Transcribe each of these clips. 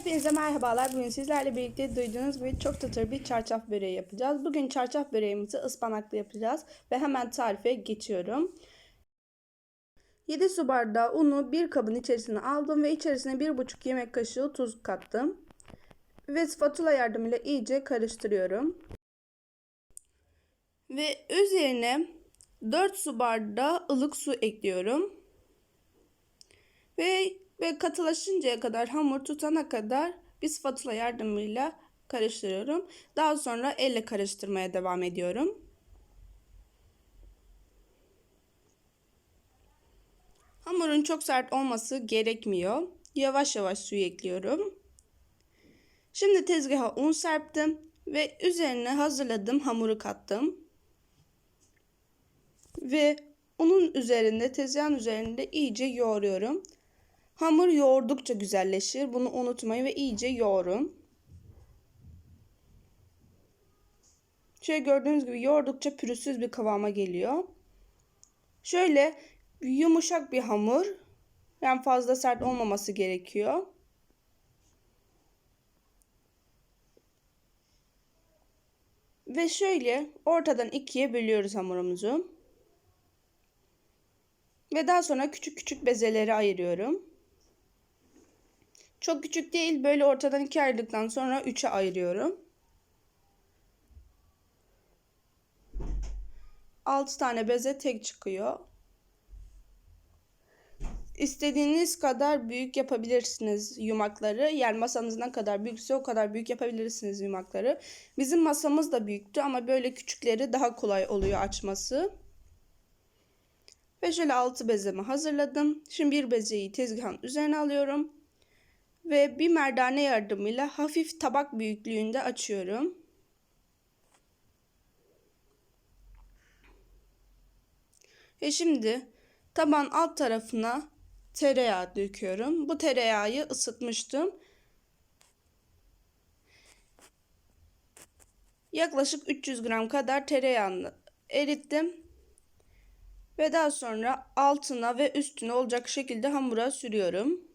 Hepinize merhabalar. Bugün sizlerle birlikte duyduğunuz gibi çok tutur bir çarşaf böreği yapacağız. Bugün çarşaf böreğimizi ıspanaklı yapacağız ve hemen tarife geçiyorum. 7 su bardağı unu bir kabın içerisine aldım ve içerisine 1,5 yemek kaşığı tuz kattım. Ve spatula yardımıyla iyice karıştırıyorum. Ve üzerine 4 su bardağı ılık su ekliyorum. Ve ve katılaşıncaya kadar hamur tutana kadar bir spatula yardımıyla karıştırıyorum. Daha sonra elle karıştırmaya devam ediyorum. Hamurun çok sert olması gerekmiyor. Yavaş yavaş suyu ekliyorum. Şimdi tezgaha un serptim ve üzerine hazırladığım hamuru kattım. Ve unun üzerinde tezgahın üzerinde iyice yoğuruyorum. Hamur yoğurdukça güzelleşir. Bunu unutmayın ve iyice yoğurun. Şöyle gördüğünüz gibi yoğurdukça pürüzsüz bir kıvama geliyor. Şöyle yumuşak bir hamur. Yani fazla sert olmaması gerekiyor. Ve şöyle ortadan ikiye bölüyoruz hamurumuzu. Ve daha sonra küçük küçük bezeleri ayırıyorum. Çok küçük değil. Böyle ortadan ikiye ayırdıktan sonra üçe ayırıyorum. 6 tane beze tek çıkıyor. İstediğiniz kadar büyük yapabilirsiniz yumakları. Yani masanız ne kadar büyükse o kadar büyük yapabilirsiniz yumakları. Bizim masamız da büyüktü ama böyle küçükleri daha kolay oluyor açması. Ve şöyle 6 bezemi hazırladım. Şimdi bir bezeyi tezgahın üzerine alıyorum ve bir merdane yardımıyla hafif tabak büyüklüğünde açıyorum. Ve şimdi taban alt tarafına tereyağı döküyorum. Bu tereyağı ısıtmıştım. Yaklaşık 300 gram kadar tereyağını erittim. Ve daha sonra altına ve üstüne olacak şekilde hamura sürüyorum.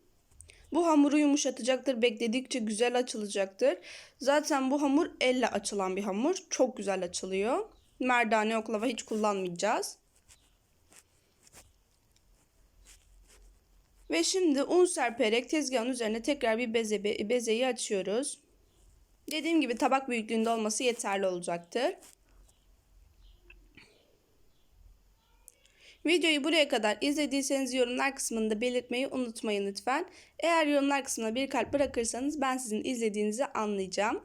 Bu hamuru yumuşatacaktır. Bekledikçe güzel açılacaktır. Zaten bu hamur elle açılan bir hamur. Çok güzel açılıyor. Merdane oklava hiç kullanmayacağız. Ve şimdi un serperek tezgahın üzerine tekrar bir beze, bezeyi açıyoruz. Dediğim gibi tabak büyüklüğünde olması yeterli olacaktır. Videoyu buraya kadar izlediyseniz yorumlar kısmında belirtmeyi unutmayın lütfen. Eğer yorumlar kısmına bir kalp bırakırsanız ben sizin izlediğinizi anlayacağım.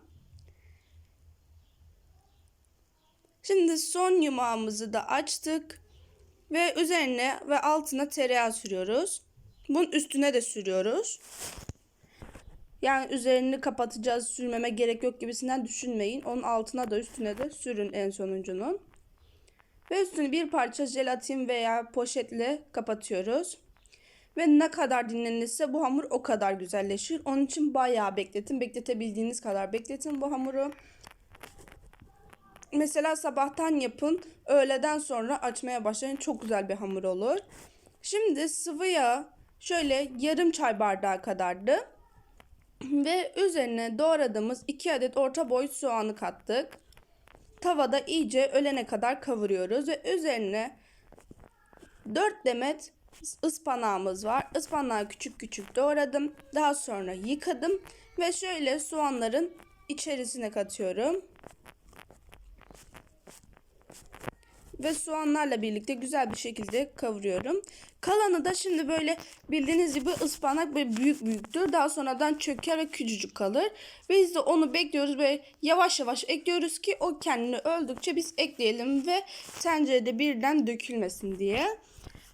Şimdi son yumağımızı da açtık. Ve üzerine ve altına tereyağı sürüyoruz. Bunun üstüne de sürüyoruz. Yani üzerini kapatacağız, sürmeme gerek yok gibisinden düşünmeyin. Onun altına da üstüne de sürün en sonuncunun. Ve üstünü bir parça jelatin veya poşetle kapatıyoruz. Ve ne kadar dinlenirse bu hamur o kadar güzelleşir. Onun için bayağı bekletin. Bekletebildiğiniz kadar bekletin bu hamuru. Mesela sabahtan yapın. Öğleden sonra açmaya başlayın. Çok güzel bir hamur olur. Şimdi sıvı yağ şöyle yarım çay bardağı kadardı. Ve üzerine doğradığımız 2 adet orta boy soğanı kattık. Tavada iyice ölene kadar kavuruyoruz ve üzerine 4 demet ıspanağımız var. Ispanağı küçük küçük doğradım. Daha sonra yıkadım ve şöyle soğanların içerisine katıyorum. Ve soğanlarla birlikte güzel bir şekilde kavuruyorum. Kalanı da şimdi böyle bildiğiniz gibi ıspanak böyle büyük büyüktür. Daha sonradan çöker ve küçücük kalır. Biz de onu bekliyoruz böyle yavaş yavaş ekliyoruz ki o kendini öldükçe biz ekleyelim ve tencerede birden dökülmesin diye.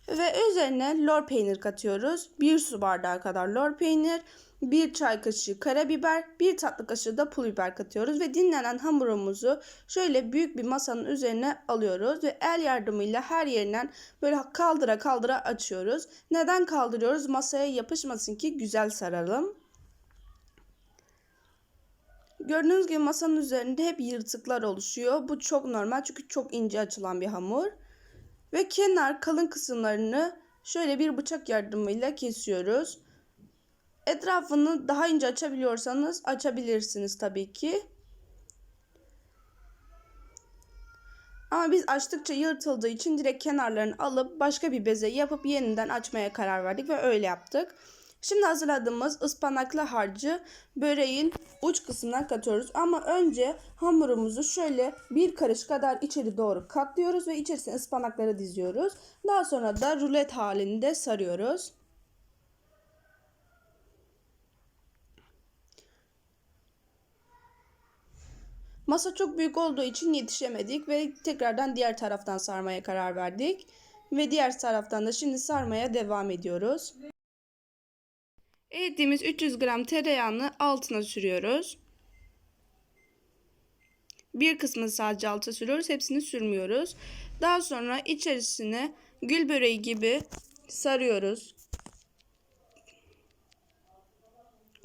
Ve üzerine lor peynir katıyoruz. Bir su bardağı kadar lor peynir. 1 çay kaşığı karabiber, 1 tatlı kaşığı da pul biber katıyoruz ve dinlenen hamurumuzu şöyle büyük bir masanın üzerine alıyoruz ve el yardımıyla her yerinden böyle kaldıra kaldıra açıyoruz. Neden kaldırıyoruz? Masaya yapışmasın ki güzel saralım. Gördüğünüz gibi masanın üzerinde hep yırtıklar oluşuyor. Bu çok normal çünkü çok ince açılan bir hamur. Ve kenar kalın kısımlarını şöyle bir bıçak yardımıyla kesiyoruz. Etrafını daha ince açabiliyorsanız açabilirsiniz tabii ki. Ama biz açtıkça yırtıldığı için direkt kenarlarını alıp başka bir beze yapıp yeniden açmaya karar verdik ve öyle yaptık. Şimdi hazırladığımız ıspanaklı harcı böreğin uç kısmına katıyoruz. Ama önce hamurumuzu şöyle bir karış kadar içeri doğru katlıyoruz ve içerisine ıspanakları diziyoruz. Daha sonra da rulet halinde sarıyoruz. Masa çok büyük olduğu için yetişemedik ve tekrardan diğer taraftan sarmaya karar verdik. Ve diğer taraftan da şimdi sarmaya devam ediyoruz. Erittiğimiz 300 gram tereyağını altına sürüyoruz. Bir kısmını sadece alta sürüyoruz. Hepsini sürmüyoruz. Daha sonra içerisine gül böreği gibi sarıyoruz.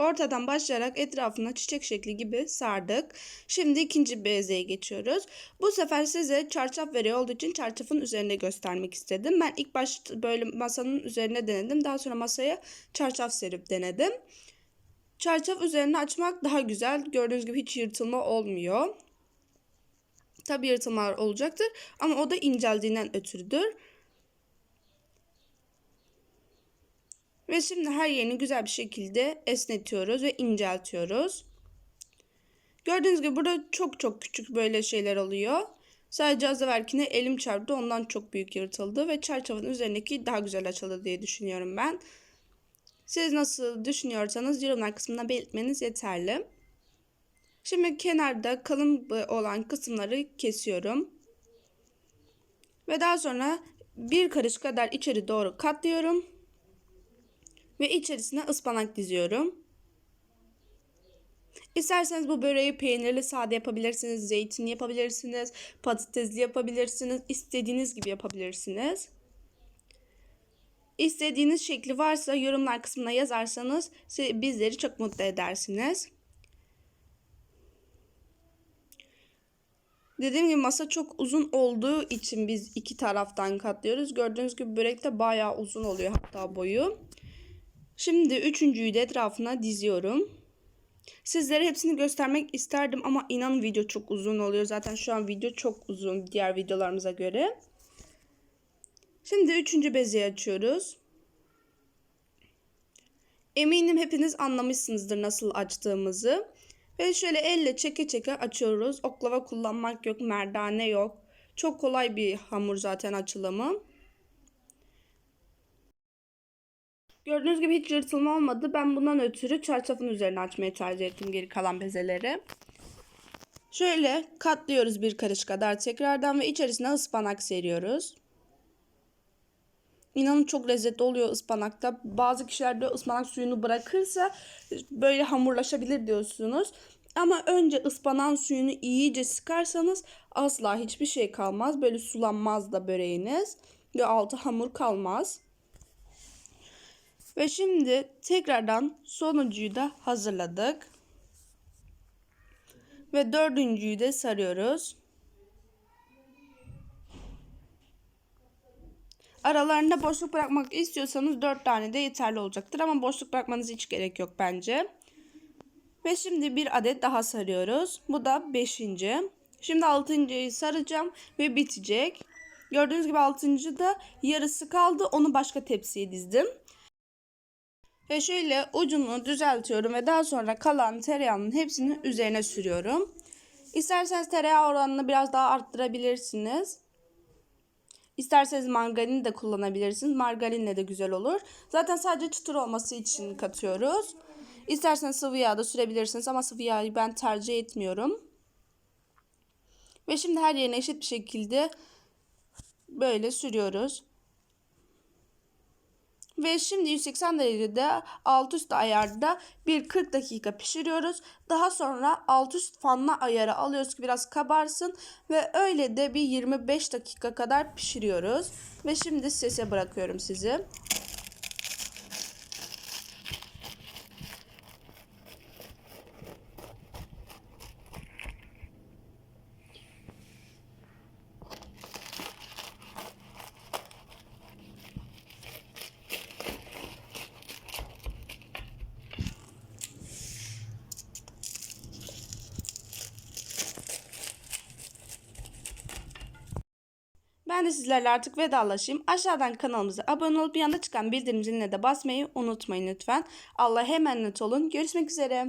Ortadan başlayarak etrafına çiçek şekli gibi sardık. Şimdi ikinci bezeye geçiyoruz. Bu sefer size çarşaf veriyor olduğu için çarşafın üzerinde göstermek istedim. Ben ilk baş böyle masanın üzerine denedim. Daha sonra masaya çarşaf serip denedim. Çarşaf üzerine açmak daha güzel. Gördüğünüz gibi hiç yırtılma olmuyor. Tabi yırtılmalar olacaktır ama o da inceldiğinden ötürüdür. Ve şimdi her yerini güzel bir şekilde esnetiyoruz ve inceltiyoruz. Gördüğünüz gibi burada çok çok küçük böyle şeyler oluyor. Sadece az evvelkine elim çarptı ondan çok büyük yırtıldı ve çarşafın üzerindeki daha güzel açıldı diye düşünüyorum ben. Siz nasıl düşünüyorsanız yorumlar kısmına belirtmeniz yeterli. Şimdi kenarda kalın olan kısımları kesiyorum. Ve daha sonra bir karış kadar içeri doğru katlıyorum. Ve içerisine ıspanak diziyorum. İsterseniz bu böreği peynirli sade yapabilirsiniz, zeytin yapabilirsiniz, patatesli yapabilirsiniz, istediğiniz gibi yapabilirsiniz. İstediğiniz şekli varsa yorumlar kısmına yazarsanız bizleri çok mutlu edersiniz. Dediğim gibi masa çok uzun olduğu için biz iki taraftan katlıyoruz. Gördüğünüz gibi börek de bayağı uzun oluyor hatta boyu. Şimdi üçüncüyü de etrafına diziyorum. Sizlere hepsini göstermek isterdim ama inan video çok uzun oluyor. Zaten şu an video çok uzun diğer videolarımıza göre. Şimdi üçüncü bezeyi açıyoruz. Eminim hepiniz anlamışsınızdır nasıl açtığımızı. Ve şöyle elle çeke çeke açıyoruz. Oklava kullanmak yok, merdane yok. Çok kolay bir hamur zaten açılımı. Gördüğünüz gibi hiç yırtılma olmadı. Ben bundan ötürü çarşafın üzerine açmayı tercih ettim geri kalan bezeleri. Şöyle katlıyoruz bir karış kadar tekrardan ve içerisine ıspanak seriyoruz. İnanın çok lezzetli oluyor ıspanakta. Bazı kişiler de ıspanak suyunu bırakırsa böyle hamurlaşabilir diyorsunuz. Ama önce ıspanak suyunu iyice sıkarsanız asla hiçbir şey kalmaz. Böyle sulanmaz da böreğiniz. Ve altı hamur kalmaz. Ve şimdi tekrardan sonuncuyu da hazırladık. Ve dördüncüyü de sarıyoruz. Aralarında boşluk bırakmak istiyorsanız 4 tane de yeterli olacaktır. Ama boşluk bırakmanız hiç gerek yok bence. Ve şimdi bir adet daha sarıyoruz. Bu da 5. Şimdi 6.yı saracağım ve bitecek. Gördüğünüz gibi 6. da yarısı kaldı. Onu başka tepsiye dizdim. Ve şöyle ucunu düzeltiyorum ve daha sonra kalan tereyağının hepsini üzerine sürüyorum. İsterseniz tereyağı oranını biraz daha arttırabilirsiniz. İsterseniz margarin de kullanabilirsiniz. Margarinle de güzel olur. Zaten sadece çıtır olması için katıyoruz. İsterseniz sıvı yağ da sürebilirsiniz ama sıvı yağı ben tercih etmiyorum. Ve şimdi her yerine eşit bir şekilde böyle sürüyoruz. Ve şimdi 180 derecede alt üst ayarda bir 40 dakika pişiriyoruz. Daha sonra alt üst fanla ayarı alıyoruz ki biraz kabarsın. Ve öyle de bir 25 dakika kadar pişiriyoruz. Ve şimdi sese bırakıyorum sizi. Ben de sizlerle artık vedalaşayım. Aşağıdan kanalımıza abone olup yanında çıkan bildirim ziline de basmayı unutmayın lütfen. Allah'a emanet olun. Görüşmek üzere.